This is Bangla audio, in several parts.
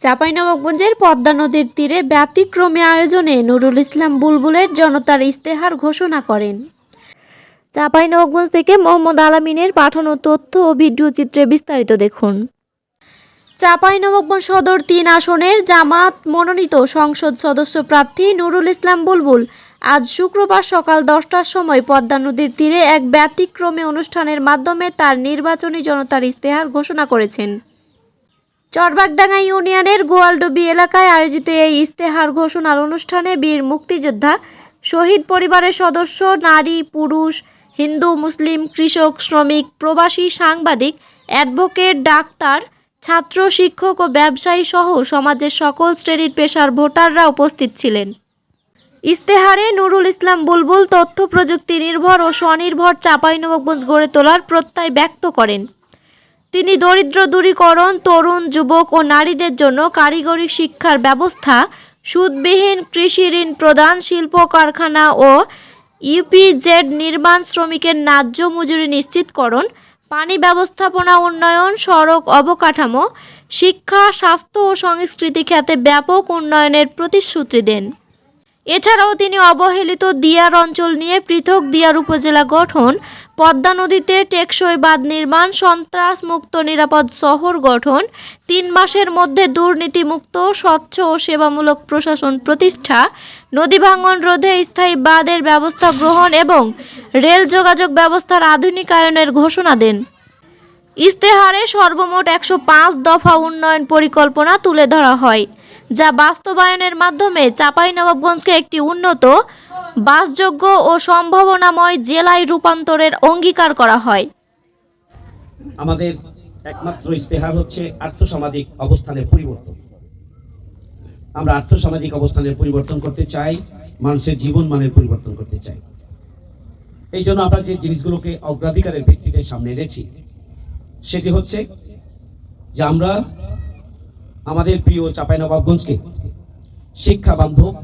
চাঁপাইনবাবগঞ্জের পদ্মা নদীর তীরে ব্যতিক্রমী আয়োজনে নুরুল ইসলাম বুলবুলের জনতার ইস্তেহার ঘোষণা করেন। চাঁপাইনবাবগঞ্জ থেকে মোহাম্মদ আলামিনের পাঠানো তথ্য ও ভিডিও চিত্রে বিস্তারিত দেখুন। চাঁপাইনবাবগঞ্জ সদর তিন আসনের জামাত মনোনীত সংসদ সদস্য প্রার্থী নুরুল ইসলাম বুলবুল আজ শুক্রবার সকাল দশটার সময় পদ্মা নদীর তীরে এক ব্যতিক্রমী অনুষ্ঠানের মাধ্যমে তার নির্বাচনী জনতার ইস্তেহার ঘোষণা করেছেন। চরবাগডাঙ্গা ইউনিয়নের গোয়ালডুবি এলাকায় আয়োজিত এই ইস্তেহার ঘোষণার অনুষ্ঠানে বীর মুক্তিযোদ্ধা, শহীদ পরিবারের সদস্য, নারী, পুরুষ, হিন্দু, মুসলিম, কৃষক, শ্রমিক, প্রবাসী, সাংবাদিক, অ্যাডভোকেট, ডাক্তার, ছাত্র, শিক্ষক ও ব্যবসায়ী সহ সমাজের সকল শ্রেণির পেশার ভোটাররা উপস্থিত ছিলেন। ইস্তেহারে নুরুল ইসলাম বুলবুল তথ্য প্রযুক্তি নির্ভর ও স্বনির্ভর চাঁপাইনবাবগঞ্জ গড়ে তোলার প্রত্যয় ব্যক্ত করেন। তিনি দরিদ্র দূরীকরণ, তরুণ, যুবক ও নারীদের জন্য কারিগরি শিক্ষার ব্যবস্থা, সুদবিহীন কৃষি ঋণ প্রদান, শিল্প কারখানা ও ইউপিজেড নির্মাণ শ্রমিকের ন্যায্য মজুরি নিশ্চিতকরণ, পানি ব্যবস্থাপনা উন্নয়ন, সড়ক অবকাঠামো, শিক্ষা, স্বাস্থ্য ও সংস্কৃতি খাতে ব্যাপক উন্নয়নের প্রতিশ্রুতি দেন। এছাড়াও তিনি অবহেলিত দিয়ার অঞ্চল নিয়ে পৃথক দিয়ার উপজেলা গঠন, পদ্মা নদীতে টেকসই বাঁধ নির্মাণ, সন্ত্রাস মুক্ত নিরাপদ শহর গঠন, তিন মাসের মধ্যে দুর্নীতিমুক্ত, স্বচ্ছ ও সেবামূলক প্রশাসন প্রতিষ্ঠা, নদী ভাঙন রোধে স্থায়ী বাঁধের ব্যবস্থা গ্রহণ এবং রেল যোগাযোগ ব্যবস্থার আধুনিকায়নের ঘোষণা দেন। ইস্তেহারে সর্বমোট একশো পাঁচ দফা উন্নয়ন পরিকল্পনা তুলে ধরা হয়। যা বাস্তবায়নের মাধ্যমে চাঁপাইনবাবগঞ্জকে একটি উন্নত, বাসযোগ্য ও সম্ভাবনাময় জেলায় রূপান্তরের অঙ্গীকার করা হয়। আমাদের একমাত্র ইস্তেহার হচ্ছে আর্থসামাজিক অবস্থানের পরিবর্তন। আমরা আর্থসামাজিক অবস্থানের পরিবর্তন করতে চাই, মানুষের জীবন মানের পরিবর্তন করতে চাই। এই জন্য আমরা যে জিনিসগুলোকে অগ্রাধিকারের ভিত্তিতে সামনে এনেছি, সেটি হচ্ছে যে আমরা আমাদের প্রিয় চাঁপাইনবাবগঞ্জকে শিক্ষা বান্ধব,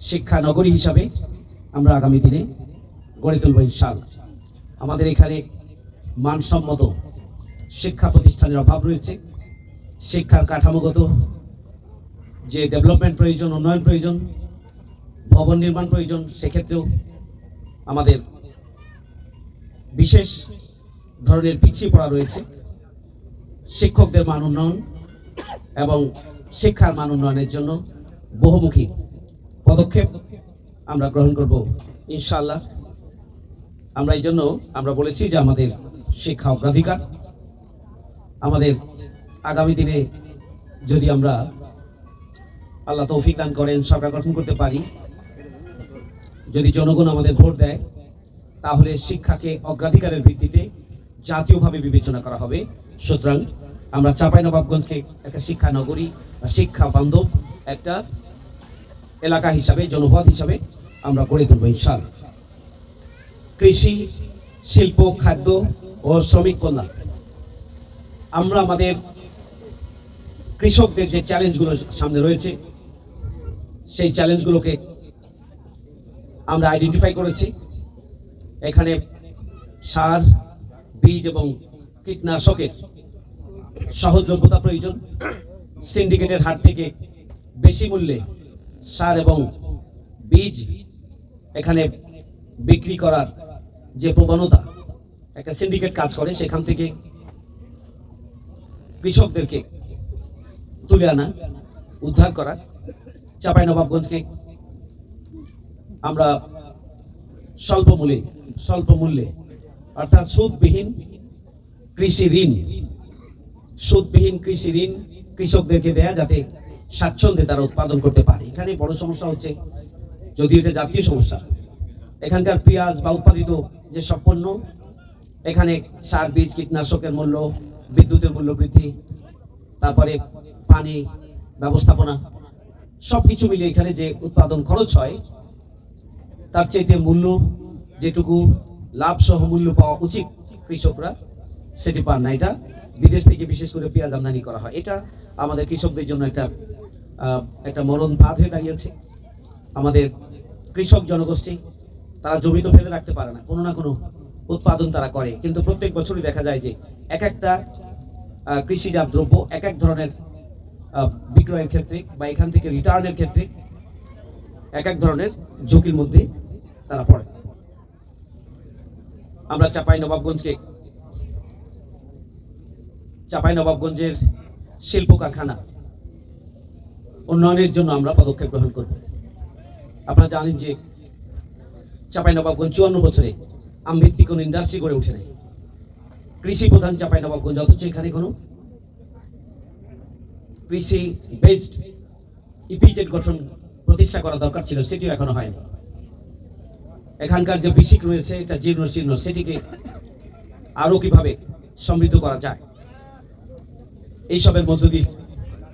শিক্ষা নগরী হিসাবে আমরা আগামী দিনে গড়ে তুলব ইনশাআল্লাহ। আমাদের এখানে মানসম্মত শিক্ষা প্রতিষ্ঠানের অভাব রয়েছে। শিক্ষার কাঠামোগত যে ডেভেলপমেন্ট প্রয়োজন, উন্নয়ন প্রয়োজন, ভবন নির্মাণ প্রয়োজন, সেক্ষেত্রেও আমাদের বিশেষ ধরনের পিছিয়ে পড়া রয়েছে। শিক্ষকদের মান উন্নয়ন এবং শিক্ষার মান উন্নয়নের জন্য বহুমুখী পদক্ষেপ আমরা গ্রহণ করব, ইনশাআল্লাহ। আমরা এই জন্য আমরা বলেছি যে আমাদের শিক্ষা অগ্রাধিকার, আমাদের আগামী দিনে যদি আমরা আল্লাহ তৌফিক দান করেন, সরকার গঠন করতে পারি, যদি জনগণ আমাদের ভোট দেয়, তাহলে শিক্ষাকে অগ্রাধিকারের ভিত্তিতে জাতীয়ভাবে বিবেচনা করা হবে। সুতরাং আমরা চাঁপাইনবাবগঞ্জকে একটা শিক্ষা নগরী বা শিক্ষা বান্ধব একটা এলাকা হিসাবে, জনপদ হিসাবে আমরা গড়ে তুলব ইনশাআল্লাহ। কৃষি, শিল্প, খাদ্য ও শ্রমিক কল্যাণ। আমরা আমাদের কৃষকদের যে চ্যালেঞ্জগুলো সামনে রয়েছে, সেই চ্যালেঞ্জগুলোকে আমরা আইডেন্টিফাই করেছি। এখানে সার, বীজ এবং কীটনাশকের সহজলভ্যতা প্রয়োজন। সিন্ডিকেটের হাত থেকে বেশি মূল্যে সার এবং বীজ এখানে বিক্রি করার যে প্রবণতা, একটা সিন্ডিকেট কাজ করে সেখান থেকে কৃষকদেরকে তুলে আনা, উদ্ধার করা। চাঁপাইনবাবগঞ্জকে আমরা স্বল্প মূল্যে স্বল্প মূল্যে, অর্থাৎ সুদবিহীন কৃষি ঋণ সুদবিহীন কৃষি ঋণ কৃষকদেরকে দেয়া যাতে স্বাচ্ছন্দ্যে তারা উৎপাদন করতে পারে। এখানে বড় সমস্যা হচ্ছে, যদিও এটা জাতীয় সমস্যা, এখানকার পেঁয়াজ বা উৎপাদিত যে সব পণ্য, এখানে সার, বীজ, কীটনাশকের মূল্য, বিদ্যুতের মূল্য বৃদ্ধি, তারপরে পানি, ব্যবস্থাপনা সব কিছু মিলিয়ে এখানে যে উৎপাদন খরচ হয়, তার চাইতে মূল্য যেটুকু লাভ সহ মূল্য পাওয়া উচিত কৃষকরা, সেটি পান না। এটা বিদেশ থেকে বিশেষ করে পেঁয়াজ আমদানি করা হয়। এটা আমাদের কৃষকদের জন্য একটা একটা মরণ বাদ হয়ে দাঁড়িয়েছে। আমাদের কৃষক জনগোষ্ঠী, তারা জমি তো ফেলে রাখতে পারে না, কোনো না কোনো উৎপাদন তারা করে। কিন্তু প্রত্যেক বছরই দেখা যায় যে এক একটা কৃষিজাত দ্রব্য এক এক ধরনের বিক্রয়ের ক্ষেত্রে বা এখান থেকে রিটার্নের ক্ষেত্রে এক এক ধরনের ঝুঁকির মধ্যে তারা পড়ে। আমরা চাপাই নবাবগঞ্জকে চাপাই নবাবগঞ্জের শিল্প কারখানা। উন্নয়নের জন্য আমরা পদক্ষেপ গ্রহণ করব। আপনারা জানেন যে চাপাই নবাবগঞ্জ চুয়ান্ন বছরে আমভিত্তিক কোনো ইন্ডাস্ট্রি গড়ে ওঠে নাই। কৃষি প্রধান চাপাই নবাবগঞ্জ, অথচ এখানে কোনো কৃষি বেসড ইপিজেড গঠন প্রতিষ্ঠা করা দরকার ছিল, সেটিও এখনও হয়নি। এখানকার যে বিশিক রয়েছে, এটা জীর্ণ শীর্ণ, সেটিকে আরও কীভাবে সমৃদ্ধ করা যায় এইসবের মধ্য দিয়ে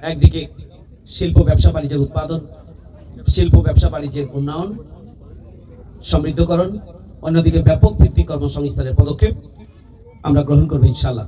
একদিকে শিল্প, ব্যবসা, বাণিজ্যের উৎপাদন, শিল্প, ব্যবসা, বাণিজ্যের উন্নয়ন, সমৃদ্ধকরণ, অন্যদিকে ব্যাপক ভিত্তিক কর্মসংস্থানের পদক্ষেপ আমরা গ্রহণ করব ইনশাল্লাহ